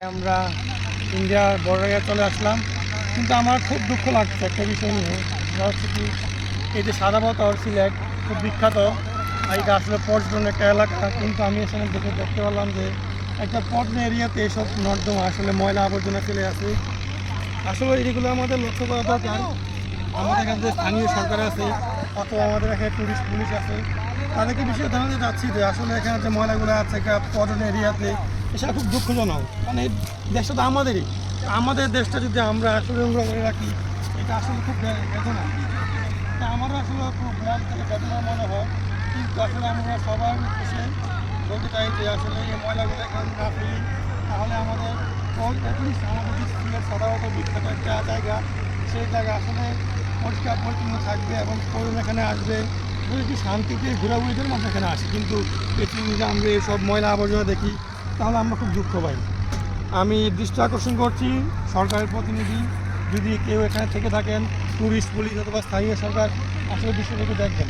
আমরা ইন্ডিয়ার বর্ডারে চলে আসলাম। কিন্তু আমার খুব দুঃখ লাগছে একটা বিষয় নিয়ে। হচ্ছে কি, এই যে সাদা সিলেট, খুব বিখ্যাত। এটা আসলে পর্যটন একটা এলাকা। কিন্তু আমি এখানে দেখে দেখতে পারলাম যে, একটা পর্যটন এরিয়াতে এসব নর্দমা, আসলে ময়লা আবর্জনা ফেলে আছে। আসলে এগুলো আমাদের লক্ষ্য করা দরকার। আমাদের এখানে যে স্থানীয় সরকার আছে, অথবা আমাদের এখানে টুরিস্ট পুলিশ আছে, তাদেরকে বিষয়ে জানাতে চাচ্ছি যে, আসলে এখানে যে ময়লাগুলো আছে, একটা পর্যটন এরিয়াতে এসব খুব দুঃখজনক। মানে এই দেশটা তো আমাদেরই। আমাদের দেশটা যদি আমরা আসলে নোংরা করে রাখি, এটা আসলে খুব বেদনা। তা আমারও আসলে খুব মন থেকে বেদনা মনে হয়। কিন্তু আসলে আমরা সবার এসে বলতে চাই যে আসলে এই ময়লাগুলো এখানে না ফেলি, তাহলে আমাদের অ্যাটলিস্ট আমাদের স্কুলের সাধারণত বিখ্যাত একটা জায়গা। সেই জায়গা আসলে পরিষ্কার পরিচ্ছন্ন থাকবে এবং পরিবার এখানে আসবে। শান্তিতে ঘোরাঘুরি জন্য আমরা এখানে আসে। কিন্তু পৃথিবী যে আমরা এইসব ময়লা আবর্জনা দেখি তাহলে আমরা খুব দুঃখ পাই। আমি দৃষ্টি আকর্ষণ করছি সরকারের প্রতিনিধি। যদি কেউ এখানে থেকে থাকেন ট্যুরিস্ট পুলিশ অথবা স্থানীয় সরকার, আসলে বিষয়টাকে দেখবেন।